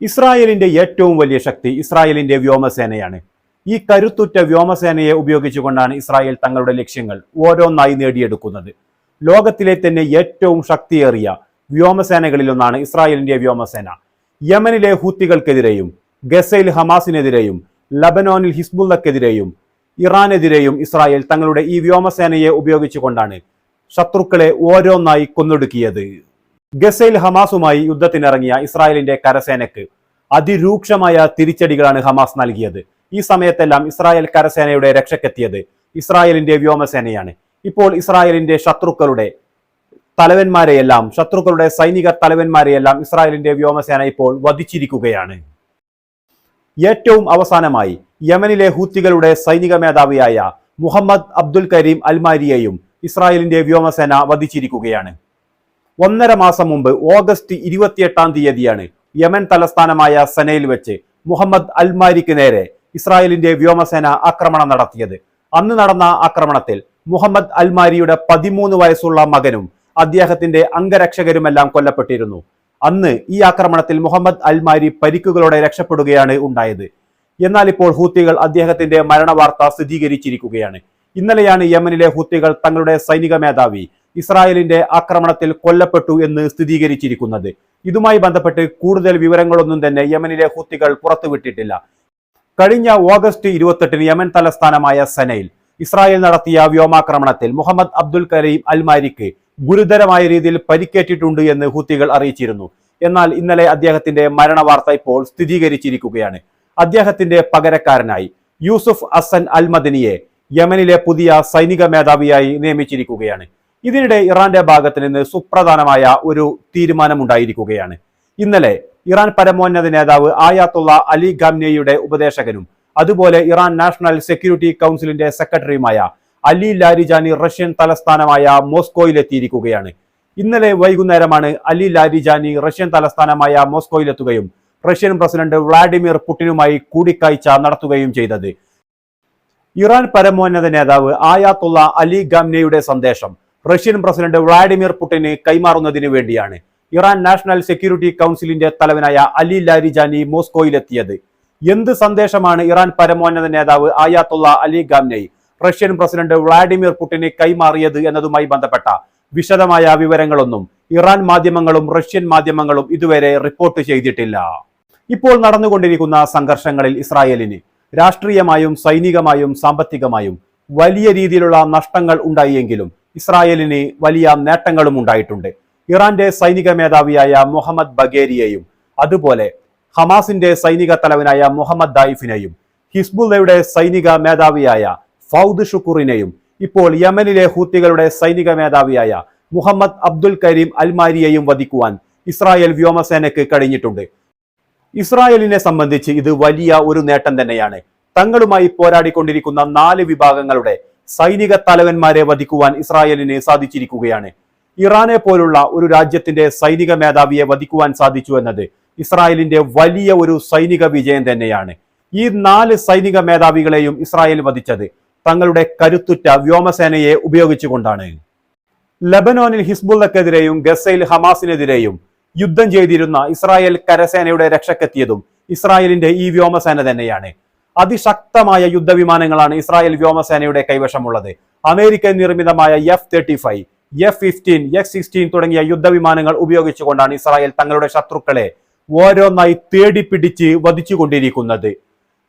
ഇസ്രായേലിന്റെ ഏറ്റവും വലിയ ശക്തി ഇസ്രായേലിന്റെ വ്യോമസേനയാണ്. ഈ കരുത്തുറ്റ വ്യോമസേനയെ ഉപയോഗിച്ചുകൊണ്ടാണ് ഇസ്രായേൽ തങ്ങളുടെ ലക്ഷ്യങ്ങൾ ഓരോന്നായി നേടിയെടുക്കുന്നത്. ലോകത്തിലെ തന്നെ ഏറ്റവും ശക്തിയേറിയ വ്യോമസേനകളിലൊന്നാണ് ഇസ്രായേലിന്റെ വ്യോമസേന. യമനിലെ ഹൂത്തികൾക്കെതിരെയും ഗസയിൽ ഹമാസിനെതിരെയും ലബനോനിൽ ഹിസ്ബുള്ളക്കെതിരെയും ഇറാനെതിരെയും ഇസ്രായേൽ തങ്ങളുടെ ഈ വ്യോമസേനയെ ഉപയോഗിച്ചുകൊണ്ടാണ് ശത്രുക്കളെ ഓരോന്നായി കൊന്നൊടുക്കിയത്. ഗസയിൽ ഹമാസുമായി യുദ്ധത്തിനിറങ്ങിയ ഇസ്രായേലിന്റെ കരസേനയ്ക്ക് അതിരൂക്ഷമായ തിരിച്ചടികളാണ് ഹമാസ് നൽകിയത്. ഈ സമയത്തെല്ലാം ഇസ്രായേൽ കരസേനയുടെ രക്ഷക്കെത്തിയത് ഇസ്രായേലിന്റെ വ്യോമസേനയാണ്. ഇപ്പോൾ ഇസ്രായേലിന്റെ ശത്രുക്കളുടെ തലവന്മാരെയെല്ലാം ശത്രുക്കളുടെ സൈനിക തലവന്മാരെയെല്ലാം ഇസ്രായേലിന്റെ വ്യോമസേന ഇപ്പോൾ വധിച്ചിരിക്കുകയാണ്. ഏറ്റവും അവസാനമായി യമനിലെ ഹൂത്തികളുടെ സൈനിക മേധാവിയായ മുഹമ്മദ് അബ്ദുൽ കരീം അൽമാരിയെയും ഇസ്രായേലിന്റെ വ്യോമസേന വധിച്ചിരിക്കുകയാണ്. ഒന്നര മാസം മുമ്പ് ഓഗസ്റ്റ് ഇരുപത്തിയെട്ടാം തീയതിയാണ് യമൻ തലസ്ഥാനമായ സനയിൽ വെച്ച് മുഹമ്മദ് അൽമാരിക്ക് നേരെ ഇസ്രായേലിന്റെ വ്യോമസേന ആക്രമണം നടത്തിയത്. അന്ന് നടന്ന ആക്രമണത്തിൽ മുഹമ്മദ് അൽമാരിയുടെ പതിമൂന്ന് വയസ്സുള്ള മകനും അദ്ദേഹത്തിന്റെ അംഗരക്ഷകരുമെല്ലാം കൊല്ലപ്പെട്ടിരുന്നു. അന്ന് ഈ ആക്രമണത്തിൽ മുഹമ്മദ് അൽമാരി പരിക്കുകളോടെ രക്ഷപ്പെടുകയാണ് ഉണ്ടായത്. എന്നാൽ ഇപ്പോൾ ഹൂത്തികൾ അദ്ദേഹത്തിന്റെ മരണവാർത്ത സ്ഥിരീകരിച്ചിരിക്കുകയാണ്. ഇന്നലെയാണ് യമനിലെ ഹൂത്തികൾ തങ്ങളുടെ സൈനിക മേധാവി ഇസ്രായേലിന്റെ ആക്രമണത്തിൽ കൊല്ലപ്പെട്ടു എന്ന് സ്ഥിരീകരിച്ചിരിക്കുന്നത്. ഇതുമായി ബന്ധപ്പെട്ട് കൂടുതൽ വിവരങ്ങളൊന്നും തന്നെ യമനിലെ ഹുത്തികൾ പുറത്തുവിട്ടിട്ടില്ല. കഴിഞ്ഞ ഓഗസ്റ്റ് ഇരുപത്തെട്ടിന് യമൻ തലസ്ഥാനമായ സനയിൽ ഇസ്രായേൽ നടത്തിയ വ്യോമാക്രമണത്തിൽ മുഹമ്മദ് അബ്ദുൽ കരീം അൽമാരിക്ക് ഗുരുതരമായ രീതിയിൽ പരിക്കേറ്റിട്ടുണ്ട് എന്ന് ഹുത്തികൾ അറിയിച്ചിരുന്നു. എന്നാൽ ഇന്നലെ അദ്ദേഹത്തിന്റെ മരണവാർത്ത ഇപ്പോൾ സ്ഥിരീകരിച്ചിരിക്കുകയാണ്. അദ്ദേഹത്തിന്റെ പകരക്കാരനായി യൂസുഫ് അസൻ അൽ മദനിയെ യമനിലെ പുതിയ സൈനിക മേധാവിയായി നിയമിച്ചിരിക്കുകയാണ്. ഇതിനിടെ ഇറാന്റെ ഭാഗത്ത് നിന്ന് സുപ്രധാനമായ ഒരു തീരുമാനമുണ്ടായിരിക്കുകയാണ്. ഇന്നലെ ഇറാൻ പരമോന്നത നേതാവ് ആയാത്തുള്ള അലി ഗാംനെയുടെ ഉപദേശകനും അതുപോലെ ഇറാൻ നാഷണൽ സെക്യൂരിറ്റി കൗൺസിലിന്റെ സെക്രട്ടറിയുമായ അലി ലാരിജാനി റഷ്യൻ തലസ്ഥാനമായ മോസ്കോയിലെത്തിയിരിക്കുകയാണ്. ഇന്നലെ വൈകുന്നേരമാണ് അലി ലാരിജാനി റഷ്യൻ തലസ്ഥാനമായ മോസ്കോയിലെത്തുകയും റഷ്യൻ പ്രസിഡന്റ് വ്ളാഡിമിർ പുടിനുമായി കൂടിക്കാഴ്ച നടത്തുകയും ചെയ്തത്. ഇറാൻ പരമോന്നത നേതാവ് ആയാത്തുള്ള അലി ഗാംനെയുടെ സന്ദേശം റഷ്യൻ പ്രസിഡന്റ് വ്ളാഡിമിർ പുടിന് കൈമാറുന്നതിന് വേണ്ടിയാണ് ഇറാൻ നാഷണൽ സെക്യൂരിറ്റി കൗൺസിലിന്റെ തലവനായ അലി ലാരിജാനി മോസ്കോയിലെത്തിയത്. എന്ത് സന്ദേശമാണ് ഇറാൻ പരമോന്നത നേതാവ് Ayatollah Ali Khamenei Russian president Vladimir പുടിന് കൈമാറിയത് എന്നതുമായി ബന്ധപ്പെട്ട വിശദമായ വിവരങ്ങളൊന്നും ഇറാൻ മാധ്യമങ്ങളും റഷ്യൻ മാധ്യമങ്ങളും ഇതുവരെ റിപ്പോർട്ട് ചെയ്തിട്ടില്ല. ഇപ്പോൾ നടന്നുകൊണ്ടിരിക്കുന്ന സംഘർഷങ്ങളിൽ ഇസ്രായേലിന് രാഷ്ട്രീയമായും സൈനികമായും സാമ്പത്തികമായും വലിയ രീതിയിലുള്ള നഷ്ടങ്ങൾ ഉണ്ടായെങ്കിലും ഇസ്രായേലിന് വലിയ നേട്ടങ്ങളും ഉണ്ടായിട്ടുണ്ട്. ഇറാന്റെ സൈനിക മേധാവിയായ മുഹമ്മദ് ബഗേരിയെയും അതുപോലെ ഹമാസിന്റെ സൈനിക തലവനായ മുഹമ്മദ് ദായിഫിനെയും ഹിസ്ബുള്ളയുടെ സൈനിക മേധാവിയായ ഫൗദ് ഷുക്കൂറിനെയും ഇപ്പോൾ യമനിലെ ഹൂത്തികളുടെ സൈനിക മേധാവിയായ മുഹമ്മദ് അബ്ദുൽ കരീം അൽമാരിയെയും വധിക്കുവാൻ ഇസ്രായേൽ വ്യോമസേനയ്ക്ക് കഴിഞ്ഞിട്ടുണ്ട്. ഇസ്രായേലിനെ സംബന്ധിച്ച് ഇത് വലിയ ഒരു നേട്ടം തന്നെയാണ്. തങ്ങളുമായി പോരാടിക്കൊണ്ടിരിക്കുന്ന നാല് വിഭാഗങ്ങളുടെ സൈനിക തലവന്മാരെ വധിക്കുവാൻ ഇസ്രായേലിന് സാധിച്ചിരിക്കുകയാണ്. ഇറാനെ പോലുള്ള ഒരു രാജ്യത്തിന്റെ സൈനിക മേധാവിയെ വധിക്കുവാൻ സാധിച്ചു എന്നത് ഇസ്രായേലിന്റെ വലിയ ഒരു സൈനിക വിജയം തന്നെയാണ്. ഈ നാല് സൈനിക മേധാവികളെയും ഇസ്രായേൽ വധിച്ചത് തങ്ങളുടെ കരുത്തുറ്റ വ്യോമസേനയെ ഉപയോഗിച്ചുകൊണ്ടാണ്. ലബനോനിൽ ഹിസ്ബുള്ളക്കെതിരെയും ഗസയിൽ ഹമാസിനെതിരെയും യുദ്ധം ചെയ്തിരുന്ന ഇസ്രായേൽ കരസേനയുടെ രക്ഷക്കെത്തിയതും ഇസ്രായേലിന്റെ ഈ വ്യോമസേന തന്നെയാണ്. അതിശക്തമായ യുദ്ധവിമാനങ്ങളാണ് ഇസ്രായേൽ വ്യോമസേനയുടെ കൈവശമുള്ളത്. അമേരിക്കൻ നിർമ്മിതമായ F thirty five F fifteen F sixteen തുടങ്ങിയ യുദ്ധവിമാനങ്ങൾ ഉപയോഗിച്ചുകൊണ്ടാണ് ഇസ്രായേൽ തങ്ങളുടെ ശത്രുക്കളെ ഓരോന്നായി തേടിപ്പിടിച്ച് വധിച്ചുകൊണ്ടിരിക്കുന്നത്.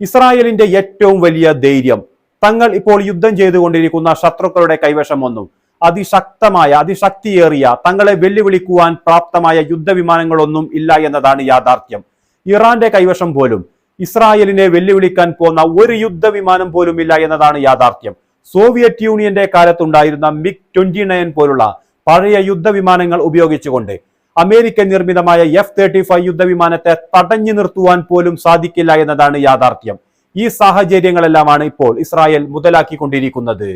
ഇസ്രായേലിന്റെ ഏറ്റവും വലിയ ധൈര്യം തങ്ങൾ ഇപ്പോൾ യുദ്ധം ചെയ്തുകൊണ്ടിരിക്കുന്ന ശത്രുക്കളുടെ കൈവശം ഒന്നും അതിശക്തമായ അതിശക്തിയേറിയ തങ്ങളെ വെല്ലുവിളിക്കുവാൻ പ്രാപ്തമായ യുദ്ധവിമാനങ്ങളൊന്നും ഇല്ല എന്നതാണ് യാഥാർത്ഥ്യം. ഇറാന്റെ കൈവശം പോലും ഇസ്രായേലിനെ വെല്ലുവിളിക്കാൻ പോന്ന ഒരു യുദ്ധവിമാനം പോലും ഇല്ല എന്നതാണ് യാഥാർത്ഥ്യം. സോവിയറ്റ് യൂണിയന്റെ കാലത്തുണ്ടായിരുന്ന മിഗ് ട്വന്റി നയൻ പോലുള്ള പഴയ യുദ്ധവിമാനങ്ങൾ ഉപയോഗിച്ചുകൊണ്ട് അമേരിക്കൻ നിർമ്മിതമായ എഫ് തേർട്ടി ഫൈവ് യുദ്ധവിമാനത്തെ തടഞ്ഞു നിർത്തുവാൻ പോലും സാധിക്കില്ല എന്നതാണ് യാഥാർത്ഥ്യം. ഈ സാഹചര്യങ്ങളെല്ലാമാണ് ഇപ്പോൾ ഇസ്രായേൽ മുതലാക്കിക്കൊണ്ടിരിക്കുന്നത്.